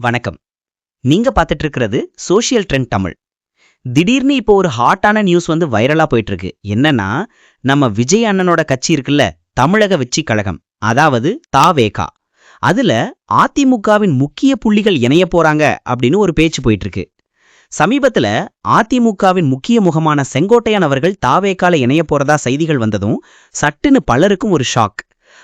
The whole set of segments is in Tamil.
வணக்கம். நீங்க பார்த்துட்டு இருக்கிறது சோஷியல் ட்ரெண்ட் தமிழ். திடீர்னு இப்போ ஒரு ஹாட்டான நியூஸ் வந்து வைரலா போயிட்டு இருக்கு என்னன்னா நம்ம விஜய் அண்ணனோட கட்சி இருக்குல்ல தமிழக வெற்றி கழகம் அதாவது தாவேகா அதுல அதிமுகவின் முக்கிய புள்ளிகள் இணைய போறாங்க அப்படின்னு ஒரு பேச்சு போயிட்டு இருக்கு சமீபத்துல அதிமுகவின் முக்கிய முகமான செங்கோட்டையன் அவர்கள் தாவேக்கால இணைய போறதா செய்திகள் வந்ததும் சட்டுன்னு பலருக்கும் ஒரு ஷாக்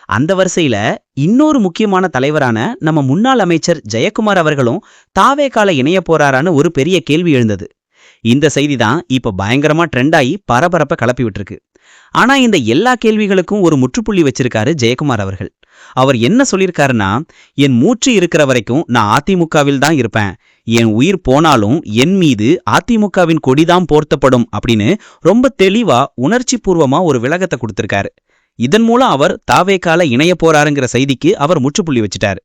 அந்த வரிசையில இன்னொரு முக்கியமான தலைவரான நம்ம முன்னாள் அமைச்சர் ஜெயக்குமார் அவர்களும் தாவேக்கால இணைய போறாரான்னு ஒரு பெரிய கேள்வி எழுந்தது. இந்த செய்தி தான் இப்ப பயங்கரமா ட்ரெண்டாகி பரபரப்பை பரபரப்ப கிளப்பி விட்டுருக்கு ஆனா இந்த எல்லா கேள்விகளுக்கும் ஒரு முற்றுப்புள்ளி வச்சிருக்காரு ஜெயக்குமார் அவர்கள். அவர் என்ன சொல்லியிருக்காருன்னா என் மூச்சு இருக்கிற வரைக்கும் நான் அதிமுகவில் தான் இருப்பேன். என் உயிர் போனாலும் என் மீது அதிமுகவின் கொடிதான் போர்த்தப்படும் அப்படின்னு ரொம்ப தெளிவா உணர்ச்சி பூர்வமா ஒரு விலகத்தை கொடுத்திருக்காரு. இதன் மூலம் அவர் தாவேக்கால இணைய போறாருங்கிற செய்திக்கு அவர் முற்றுப்புள்ளி வச்சிட்டார்.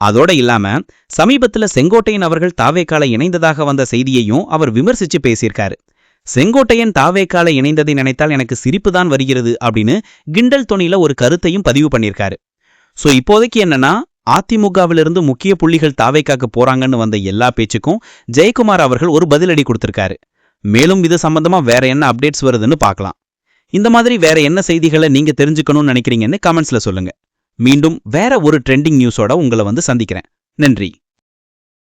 அதோட இல்லாம சமீபத்துல செங்கோட்டையன் அவர்கள் தாவேக்கால இணைந்ததாக வந்த செய்தியையும் அவர் விமர்சிச்சு பேசியிருக்காரு. செங்கோட்டையன் தாவேக்கால இணைந்ததை நினைத்தால் எனக்கு சிரிப்பு தான் வருகிறது அப்படின்னு கிண்டல் தொனில ஒரு கருத்தையும் பதிவு பண்ணியிருக்காரு. சோ இப்போதைக்கு என்னன்னா அதிமுகவிலிருந்து முக்கிய புள்ளிகள் தாவேக்காக்கு போறாங்கன்னு வந்த எல்லா பேச்சுக்கும் ஜெயக்குமார் அவர்கள் ஒரு பதிலடி கொடுத்திருக்காரு. மேலும் இது சம்பந்தமா வேற என்ன அப்டேட்ஸ் வருதுன்னு பார்க்கலாம் இந்த மாதிரி வேற என்ன செய்திகளை நீங்க தெரிஞ்சுக்கணும்னு நினைக்கிறீங்கன்னு கமெண்ட்ஸ்ல சொல்லுங்க. மீண்டும் வேற ஒரு ட்ரெண்டிங் நியூஸோட உங்களை வந்து சந்திக்கிறேன். நன்றி.